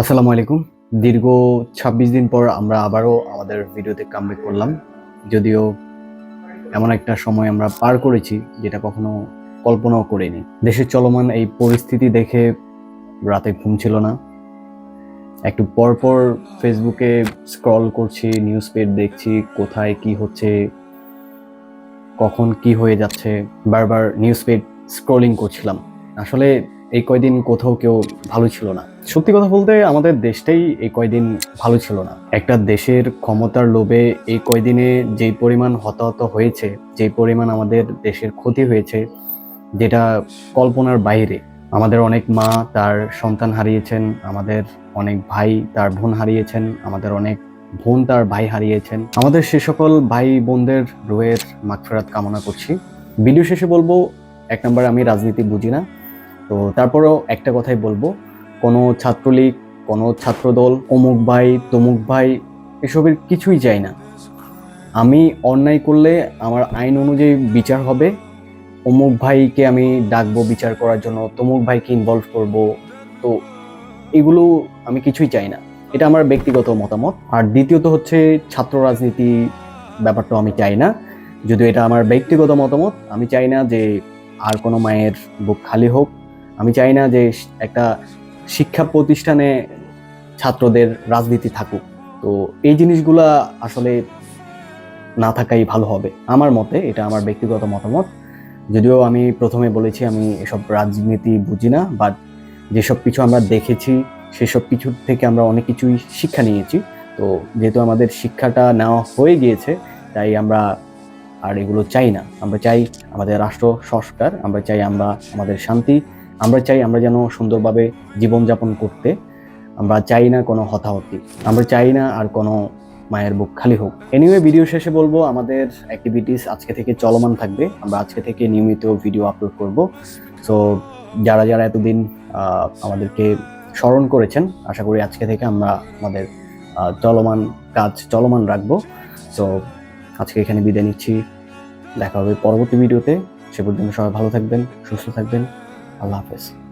আসসালামু আলাইকুম। দীর্ঘ ছাব্বিশ দিন পর আমরা আবারও আমাদের ভিডিওতে কামব্যাক করলাম। যদিও এমন একটা সময় আমরা পার করেছি যেটা কখনো কল্পনাও করিনি। দেশের চলমান এই পরিস্থিতি দেখে রাতে ঘুম ছিল না। একটু পর পর ফেসবুকে স্ক্রল করছি নিউজ পেড দেখছি, কোথায় কি হচ্ছে, কখন কি হয়ে যাচ্ছে, বারবার নিউজ পেড স্ক্রলিং করছিলাম। আসলে এই কয়দিন কোথাও কেউ ভালো ছিল না। সত্যি কথা বলতে আমাদের দেশটাই এই কয়দিন ভালো ছিল না। একটা দেশের ক্ষমতার লোভে এই কয়দিনে যেই পরিমাণ হতাহত হয়েছে, যেই পরিমাণ আমাদের দেশের ক্ষতি হয়েছে, যেটা কল্পনার বাইরে। আমাদের অনেক মা তার সন্তান হারিয়েছেন, আমাদের অনেক ভাই তার বোন হারিয়েছেন, আমাদের অনেক বোন তার ভাই হারিয়েছেন। আমাদের সে সকল ভাই বোনদের রোয়ের মাগফেরাত কামনা করছি। ভিডিও শেষে বলব, এক নম্বর আমি রাজনীতি বুঝি না তো তারপরেও একটা কথাই বলব, কোনো ছাত্রলীগ, কোনো ছাত্রদল, অমুক ভাই, তমুক ভাই, এসবের কিছুই চাই না। আমি অন্যায় করলে আমার আইন অনুযায়ী বিচার হবে। অমুক ভাইকে আমি ডাকবো বিচার করার জন্য, তমুক ভাইকে ইনভলভ করব। তো এগুলো আমি কিছুই চাই না। এটা আমার ব্যক্তিগত মতামত। আর দ্বিতীয়ত হচ্ছে ছাত্র রাজনীতি ব্যাপারটা আমি চাই না। যদিও এটা আমার ব্যক্তিগত মতামত, আমি চাই না যে আর কোনো মায়ের বুক খালি হোক। আমি চাই না যে একটা শিক্ষা প্রতিষ্ঠানে ছাত্রদের রাজনীতি থাকুক। তো এই জিনিসগুলা আসলে না থাকাই ভালো হবে আমার মতে, এটা আমার ব্যক্তিগত মতামত। যদিও আমি প্রথমে বলেছি আমি এসব রাজনীতি বুঝি না বাট যেসব কিছু আমরা দেখেছি, সেসব কিছু থেকে আমরা অনেক কিছুই শিক্ষা নিয়েছি। তো যেহেতু আমাদের শিক্ষাটা নেওয়া হয়ে গিয়েছে, তাই আমরা আর এগুলো চাই না। আমরা চাই আমাদের রাষ্ট্র, সংস্কার, আমরা চাই আমরা আমাদের শান্তি আমরা চাই আমরা যেন সুন্দরভাবে জীবনযাপন করতে। আমরা চাই না কোনো হতাহতি। আমরা চাই না আর কোনো মায়ের বুক খালি হোক। এনিওয়ে ভিডিও শেষে বলব, আমাদের অ্যাক্টিভিটিস আজকে থেকে চলমান থাকবে। আমরা আজকে থেকে নিয়মিত ভিডিও আপলোড করব। সো যারা যারা এতদিন আমাদেরকে স্মরণ করেছেন, আশা করি আজকে থেকে আমরা আমাদের চলমান কাজ চলমান রাখব। সো আজকে এখানে বিদায় নিচ্ছি। দেখা হবে পরবর্তী ভিডিওতে সে পর্যন্ত সবাই ভালো থাকবেন, সুস্থ থাকবেন। আল্লাহ হাফেজ।